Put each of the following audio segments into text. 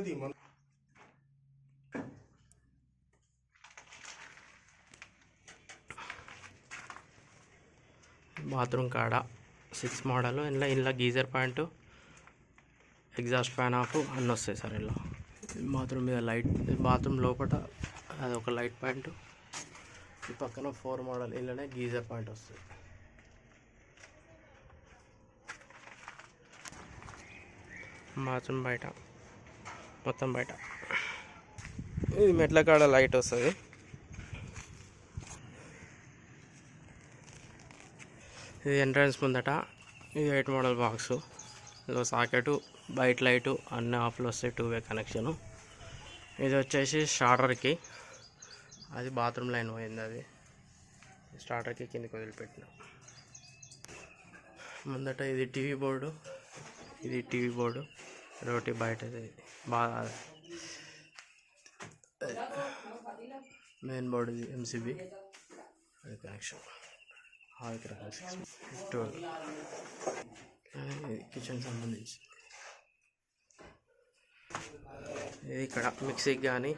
తీ, మన బాత్రూమ్ కాడ సిక్స్ మోడల్ ఇంట్లో ఇంట్లో geyser point exhaust fan off అన్నీ వస్తాయి సార్ ఇలా బాత్రూమ్ మీద లైట్ బాత్రూమ్ లోపల అది ఒక లైట్ పాయింట్ ఈ పక్కన ఫోర్ మోడల్ ఇలానే గీజర్ పాయింట్ వస్తుంది. మాత్రం బయట. మొత్తం బయట. ఇది మెట్ల కాడ లైట్ వస్తుంది. ఇది ఎంట్రన్స్ ముందట. ఇది ఎయిట్ మోడల్ బాక్స్ ఇందులో సాకెట్ బయట లైటు అన్ని ఆఫ్లు వస్తాయి టూ వే కనెక్షను ఇది వచ్చేసి షార్టర్కి అది బాత్రూమ్ లైన్ పోయింది అది. స్టార్టర్కి కిందకి వదిలిపెట్టిన. ముందట ఇది టీవీ బోర్డు. ఇది టీవీ బోర్డు. రోటి బయట బాగా మెయిన్ బోర్డు ఇది ఎంసీబీ అది connection hall connection twelve kitchen సంబంధించి ఇది ఇక్కడ మిక్సీకి కానీ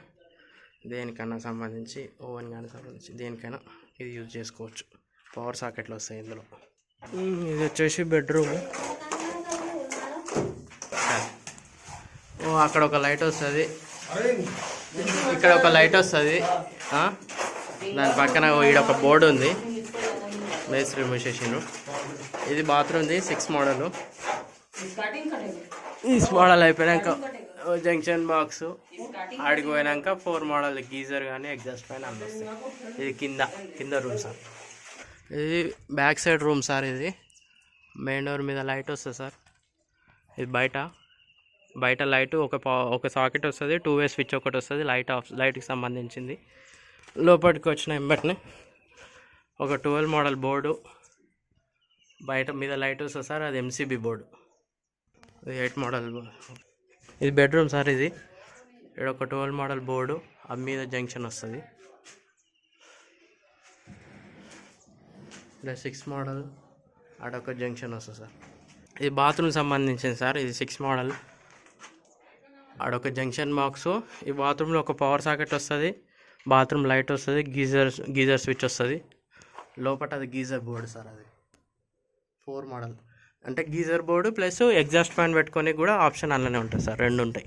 దేనికన్నా సంబంధించి ఓవెన్ కానీ సంబంధించి దేనికైనా ఇది యూజ్ చేసుకోవచ్చు. పవర్ సాకెట్లు వస్తాయి ఇందులో. ఇది వచ్చేసి బెడ్రూమ్. ఓ అక్కడ ఒక లైట్ వస్తుంది. ఇక్కడ ఒక లైట్ వస్తుంది. దాని పక్కన ఈడ ఒక బోర్డు ఉంది. మేస్త్రి మూసేసిండ్రు ఇది బాత్రూమ్ది సిక్స్ మోడల్. ఈ మోడల్ అయిపోయినాక జంక్షన్ బాక్స్. ఆడికి పోయినాక ఫోర్ మోడల్ గీజర్ కానీ ఎగ్జాస్ట్ పైన అన్నీ ఇది కింద కింద రూమ్ సార్. ఇది బ్యాక్ సైడ్ రూమ్ సార్ ఇది. మెయిన్ డోర్ మీద లైట్ వస్తుంది సార్. ఇది బయట. బయట లైట్ ఒక పా- ఒక సాకెట్ వస్తుంది టూ వే స్విచ్ ఒకటి వస్తుంది లైట్ ఆఫ్ లైట్కి సంబంధించింది. లోపలికి వచ్చిన ఎంబట్ని ఒక ట్వెల్వ్ మోడల్ బోర్డు. బయట మీద లైట్ వస్తుంది సార్ అది ఎంసీబీ బోర్డు. ఇది ఎయిట్ మోడల్ ఇది బెడ్రూమ్ సార్ ఇది. ఇక్కడ ఒక ట్వెల్వ్ మోడల్ బోర్డు ఆ మీద జంక్షన్ వస్తుంది. ఇలా సిక్స్ మోడల్ ఆడొక జంక్షన్ వస్తుంది సార్ ఇది బాత్రూమ్ సంబంధించింది సార్ ఇది సిక్స్ మోడల్ ఆడొక జంక్షన్ బాక్స్ ఈ బాత్రూంలో ఒక పవర్ సాకెట్ వస్తుంది. బాత్రూమ్ లైట్ వస్తుంది గీజర్ గీజర్ స్విచ్ వస్తుంది. లోపల అది గీజర్ బోర్డు సార్ అది. ఫోర్ మోడల్ అంటే geyser board plus exhaust fan పెట్టుకొని కూడా ఆప్షన్ అలానే ఉంటుంది సార్. రెండు ఉంటాయి